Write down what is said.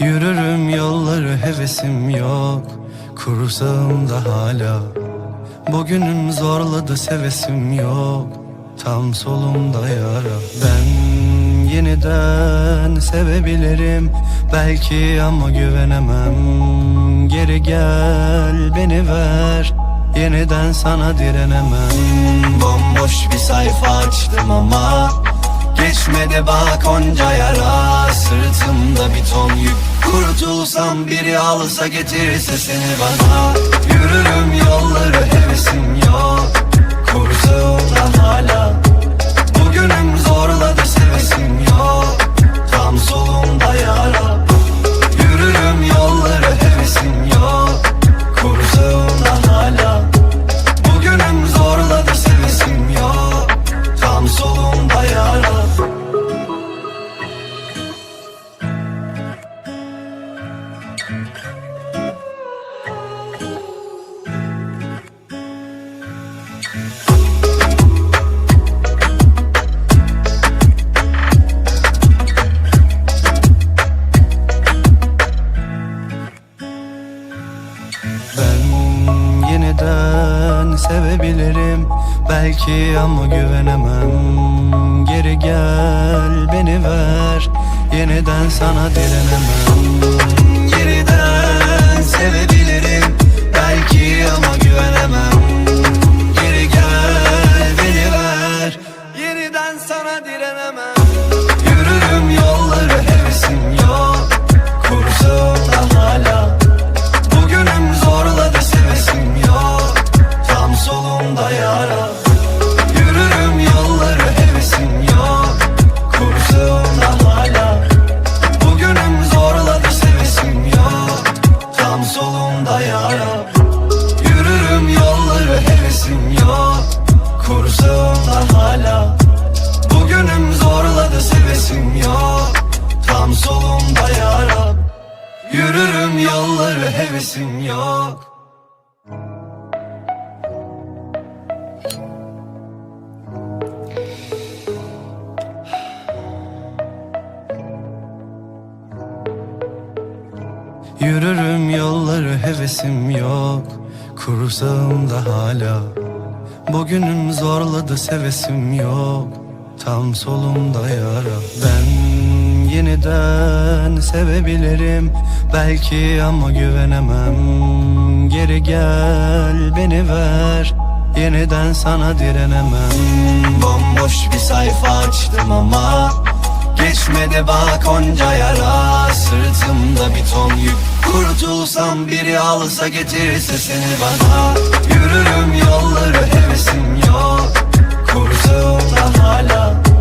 Yürürüm yolları hevesim yok. Kursağımda hala. Bugünüm zorladı sevesim yok. Tam solumda yara. Ben yeniden sevebilirim. Belki ama güvenemem. Geri gel beni ver Yeniden sana direnemem. Bomboş bir sayfa açtım ama Geçmedi bak onca yara. Sırtımda bir ton yük Kurtulsam biri alsa getirirse seni bana. Yürürüm yolları hevesim yok. Kursağımda hala Ben yeniden sevebilirim. Belki ama güvenemem. Geri gel beni ver. Yeniden sana direnemem. Yeniden sevebilirim. Belki ama güvenemem. Geri gel beni ver. Yeniden sana direnemem yara Yürürüm yolları hevesim yok. Kursağımda hala. Bugünüm zorladı sevesim yok. Tam solumda yara. Yürürüm yolları hevesim yok Yürürüm yolları hevesim yok. Kursağımda hala. Bugünüm zorladı sevesim yok. Tam solumda yara. Ben yeniden sevebilirim. Belki ama güvenemem. Geri gel beni ver. Yeniden sana direnemem. Bomboş bir sayfa açtım ama Geçmedi bak onca yara. Sırtımda bir ton yük. Kurtulsam biri alsa getirirse seni bana. Yürürüm yolları hevesim yok. Kursağımda hala